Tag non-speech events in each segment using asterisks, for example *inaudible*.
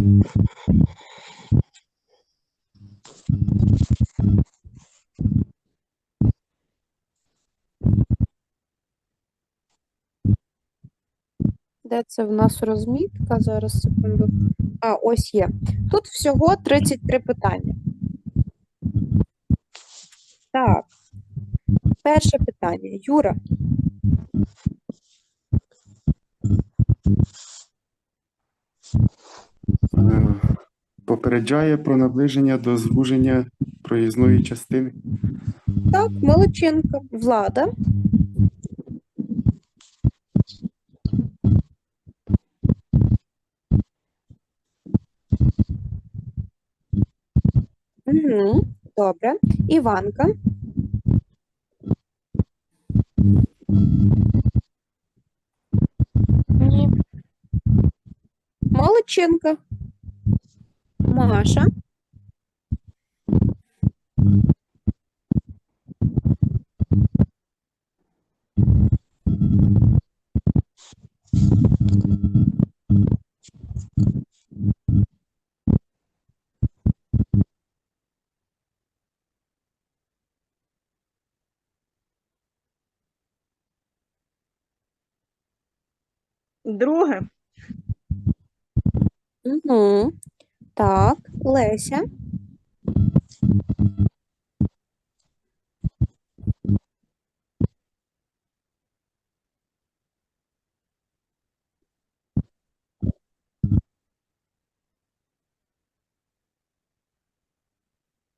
Де це в нас розмітка? Зараз секунду. А, ось є. Тут всього 33 питання. Так. Перше питання. Юра, Е, Попереджає про наближення до звуження проїзної частини. так, Молодченко, Влада. Угу, добре. Іванка. Ні. Молодченко. Маша. Друге. Угу. Так, Леся.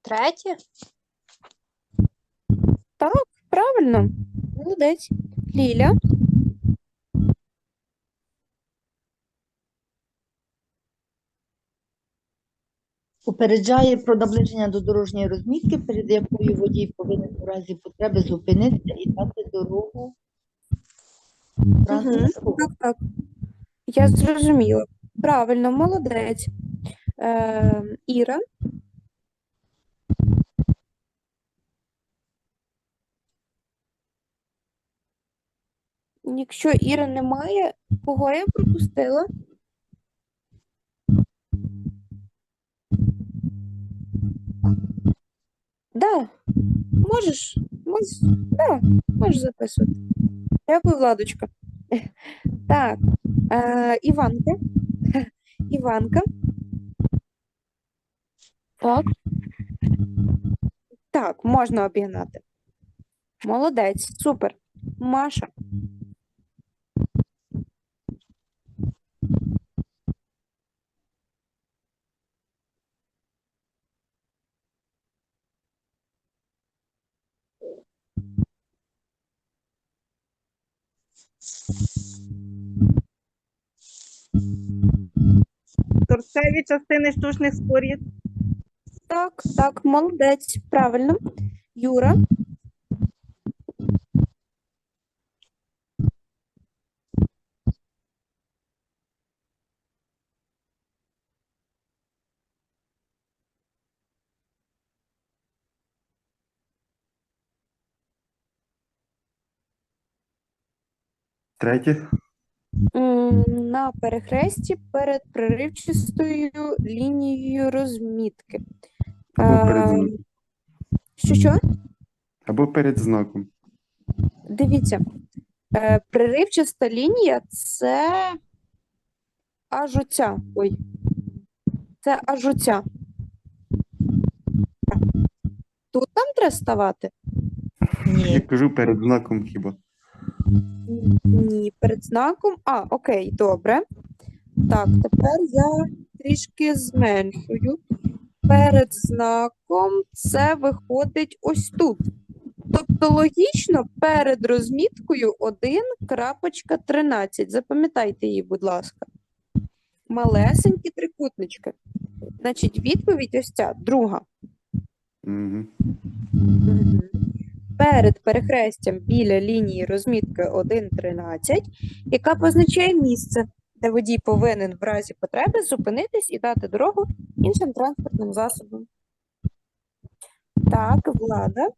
Третє? Так, правильно. Молодець. Ліля. Попереджає про наближення до дорожньої розмітки, перед якою водій повинен у разі потреби зупинитися і дати дорогу. Угу. Так, так. Я зрозуміла. Правильно, молодець. Е, Іра. Якщо Іри немає, кого я пропустила? Да, можеш, можеш, да, можеш записувати. Дякую, Владочка. *laughs* Так, е, Іванка. *laughs* Іванка. Так. Так, можна обігнати. Молодець, супер. Маша. Торцеві частини штучних спорід. Так, так, молодець, правильно. Юра. Третє. На перехресті перед проривчастою лінією розмітки. Або перед, Е, Що що? або перед знаком. Дивіться, е, приривчаста лінія це аж оця. Ой. Це аж оця. Тут нам треба ставати? Я кажу перед знаком хіба. Ні, перед знаком. А, окей, добре. Так, тепер я трішки зменшую. Перед знаком це виходить ось тут. Тобто логічно перед розміткою 1.13. Запам'ятайте її, будь ласка. Малесенькі трикутнички. Значить, відповідь ось ця, друга. Угу. Перед перехрестям біля лінії розмітки 1.13, яка позначає місце, де водій повинен в разі потреби зупинитись і дати дорогу іншим транспортним засобам. Так, влада.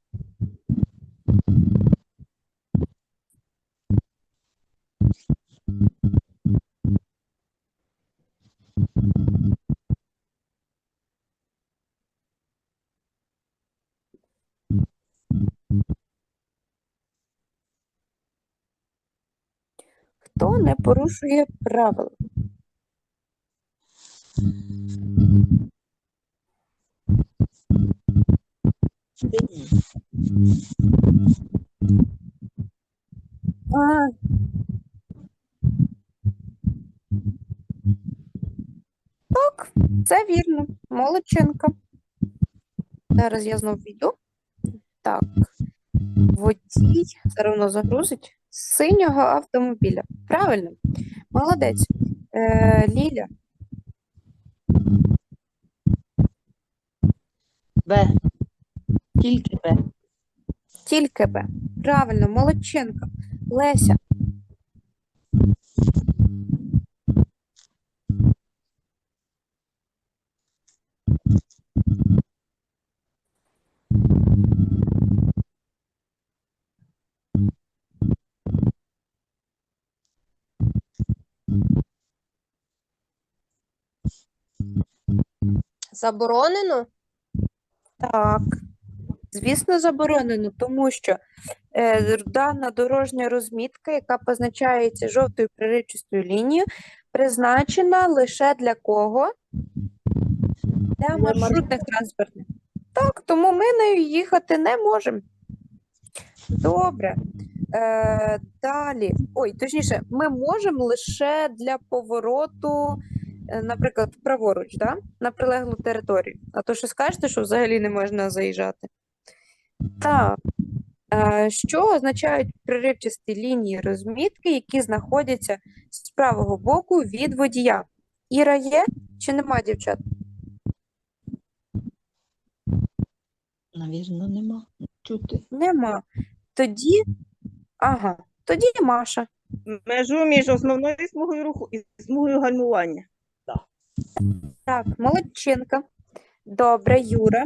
Хто не порушує правила. А. Так, це вірно. Молодчинка. Зараз я знов війду. Так. Водій все одно загрузить синього автомобіля. Правильно. Молодець. Е, Ліля. Б. Тільки Б. Тільки Б. Правильно, молодчинка. Леся. Заборонено? Так. Звісно, заборонено, тому що е, дана дорожня розмітка, яка позначається жовтою приривчастою лінією, призначена лише для кого? Для маршрутних транспортних. Так, тому ми нею їхати не можемо. Добре. Е, далі. Ой, точніше, ми можемо лише для повороту, наприклад, праворуч, да? на прилеглу територію. А то що скажете, що взагалі не можна заїжджати? Так. Е, що означають приривчасті лінії розмітки, які знаходяться з правого боку від водія? Іра є чи нема дівчат? Навірно, нема. Чути. Нема. Тоді, ага, тоді Маша. Межу між основною смугою руху і смугою гальмування. Так, молодчинка. Добре, Юра.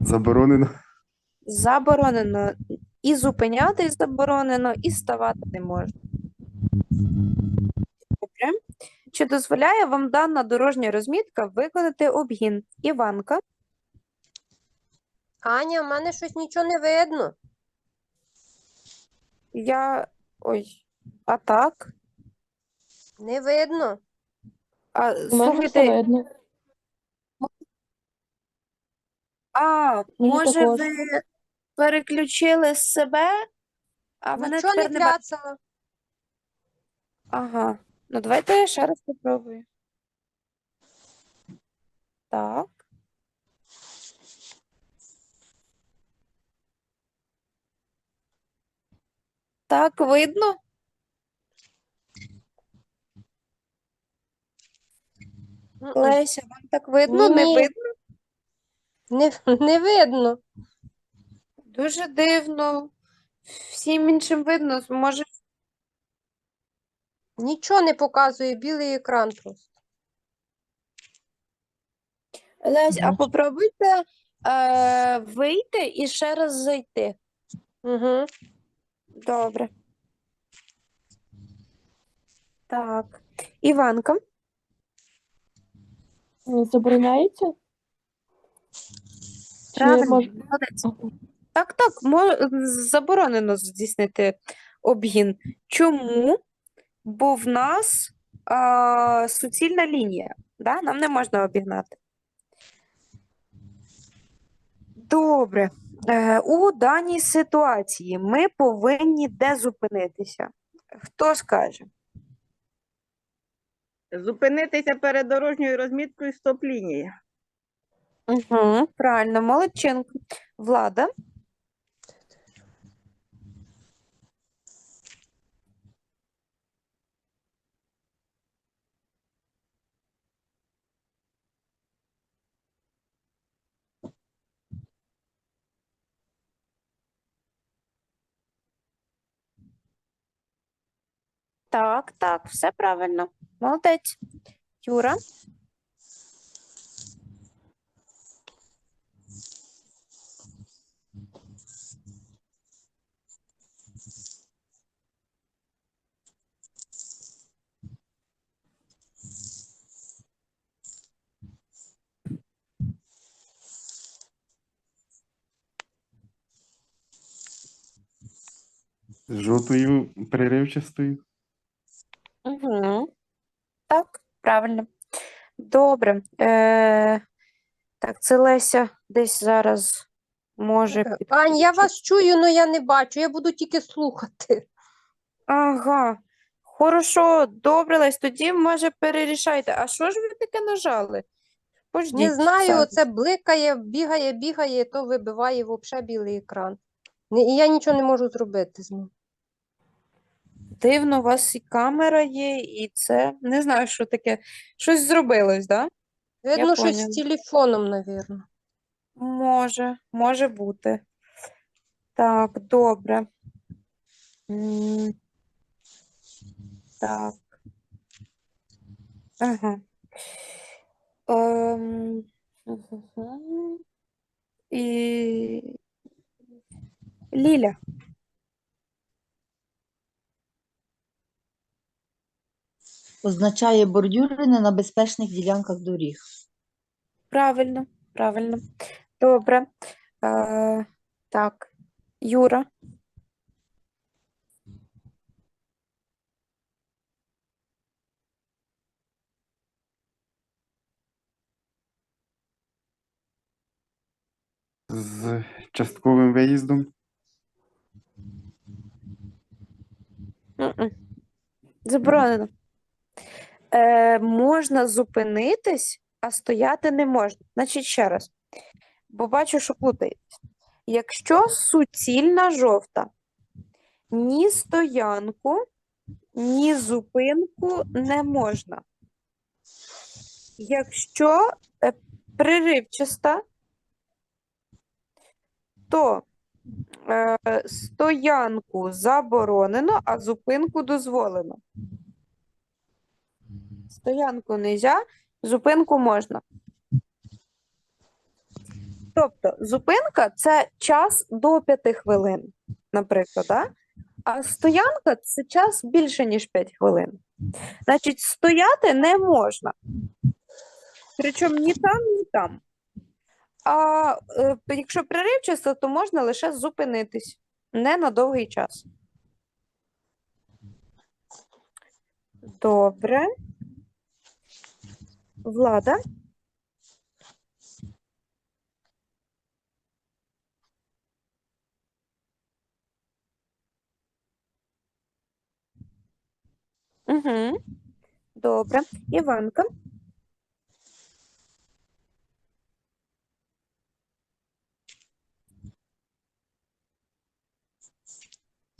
Заборонено. Заборонено і зупинятись заборонено, і ставати не можна. Чи дозволяє вам дана дорожня розмітка виконати обгін? Іванка. Аня, в мене щось нічого не видно. Я. Ой. А так? Не видно. А, слухайте, видно. а, може, також. ви переключили з себе, а мене Нічого не тепер не бачите? кляцало. Ага. Ну, давайте я ще раз попробую. Так. Так, видно? Леся, вам так видно? Не видно? Не, не видно. Дуже дивно. Всім іншим видно. Може, Нічого не показує білий екран просто. Лесь, а попробуйте е, вийти і ще раз зайти. Угу. Добре. Так. Іванка. Е, Забороняється? Чи Правильно, мож- молодець. Так, так, мо- заборонено здійснити обгін. Чому? Бо в нас а, суцільна лінія, да? Нам не можна обігнати. Добре. Е, у даній ситуації ми повинні де зупинитися? Хто скаже? Зупинитися перед дорожньою розміткою стоп-лінії. Угу, правильно, молодчинка. Влада. Так, так, все правильно. Молодець. Юра. Жовтою переривчастою. Правильно. Добре. Е, так, це Леся десь зараз може Ань, я вас чую, але я не бачу. Я буду тільки слухати. Ага. Хорошо, добре, Лесь, тоді, може, перерішайте. А що ж ви таке нажали? Не знаю, оце бликає, бігає, бігає, то вибиває взагалі білий екран. І я нічого не можу зробити з ним. Дивно, у вас і камера є, і це. Не знаю, що таке. Щось зробилось, так? Да? Видно, щось поняла. з телефоном, навірно. Може, може бути. Так, добре. М, Так. Ага. Ем, мгм. І Ліля. Означає бордюри не на безпечних ділянках доріг. Правильно, правильно. Добре. Е, так, Юра. З частковим виїздом. Заборонено. Е, можна зупинитись, а стояти не можна. Значить, ще раз. Бо бачу, що плутаєтесь. Якщо суцільна жовта, ні стоянку, ні зупинку не можна. Якщо е, приривчаста, то е, стоянку заборонено, а зупинку дозволено. Стоянку нельзя, зупинку можна. Тобто зупинка це час до 5 хвилин, наприклад, да? а стоянка це час більше, ніж 5 хвилин. Значить, стояти не можна. Причому ні там, ні там. А е, якщо приривчасто, то можна лише зупинитись не на довгий час. Добре. Влада. Угу. Добре. Іванка.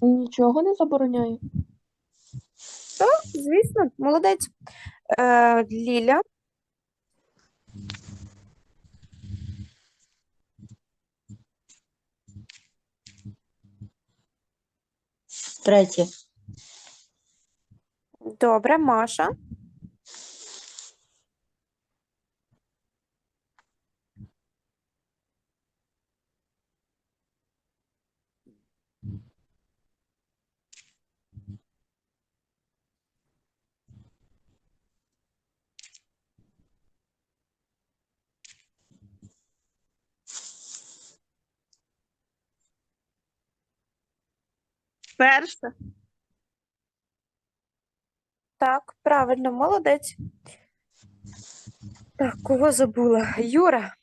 Нічого не забороняю. Звісно, молодець. Е, Ліля. Третє. Добре, Маша. Перше. Так, правильно, молодець. Так, кого забула? Юра.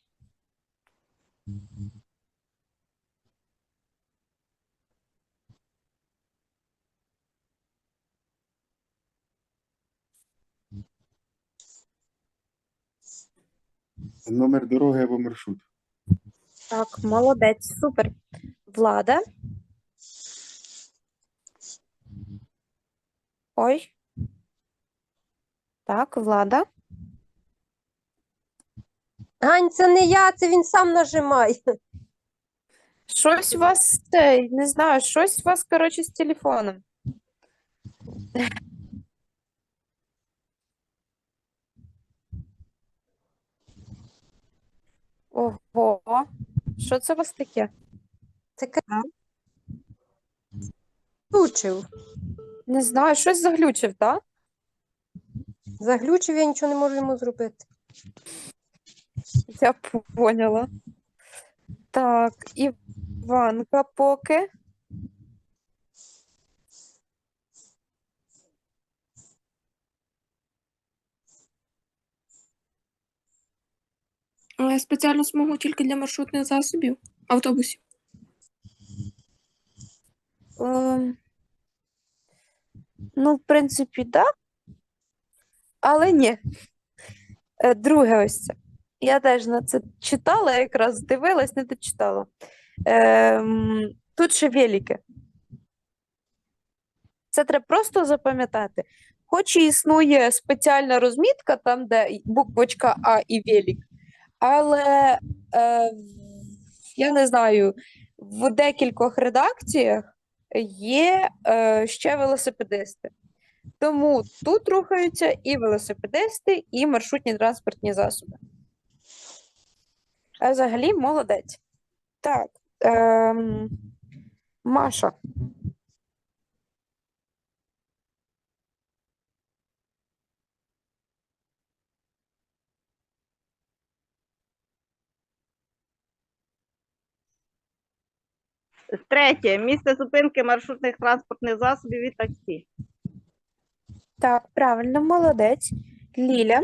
Номер дороги або маршрут. Так, молодець, супер. Влада. Ой. Так, Влада. Ань, це не я, це він сам нажимає. Щось у вас, не знаю, щось у вас, коротше, з телефоном. Ого, що це у вас таке? Це Заглючив. Не знаю, щось заглючив, так? Заглючив, я нічого не можу йому зробити. Я поняла. Так, Іванка поки. Спеціально Спеціальну смугу тільки для маршрутних засобів, автобусів. Ем, ну, в принципі, так. Але ні. Е, Друге ось це. Я теж на це читала, якраз дивилась, не дочитала. Ем, тут ще велики. Це треба просто запам'ятати. Хоч і існує спеціальна розмітка, там, де буквочка А і велик, але е, я не знаю, в декількох редакціях є е, ще велосипедисти. Тому тут рухаються і велосипедисти, і маршрутні транспортні засоби. А взагалі молодець. Так. е, Маша. Третє. Місце зупинки маршрутних транспортних засобів і таксі. Так, правильно, молодець. Ліля.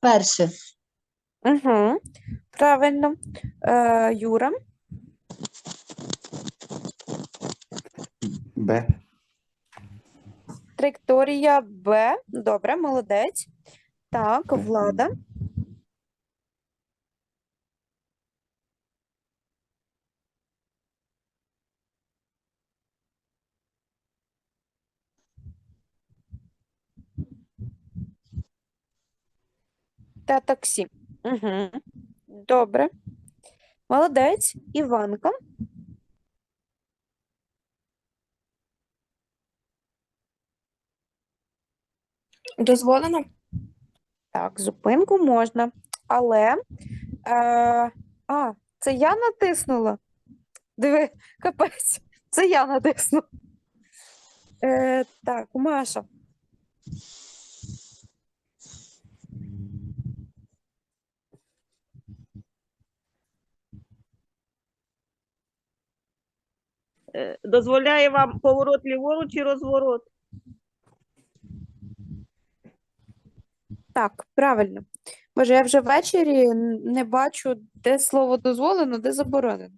Перше. Угу. Правильно. Е, Юра. Б. Траєкторія Б. Добре, молодець. Так, Влада. Та таксі. Угу. Добре. Молодець. Іванка. Дозволено? Так, зупинку можна, але. Е, а, це я натиснула. Диви, капець, це я натиснула. Е, так, Маша. Дозволяє вам поворот ліворуч і розворот. Так, правильно. Боже, я вже ввечері не бачу, де слово дозволено, де заборонено.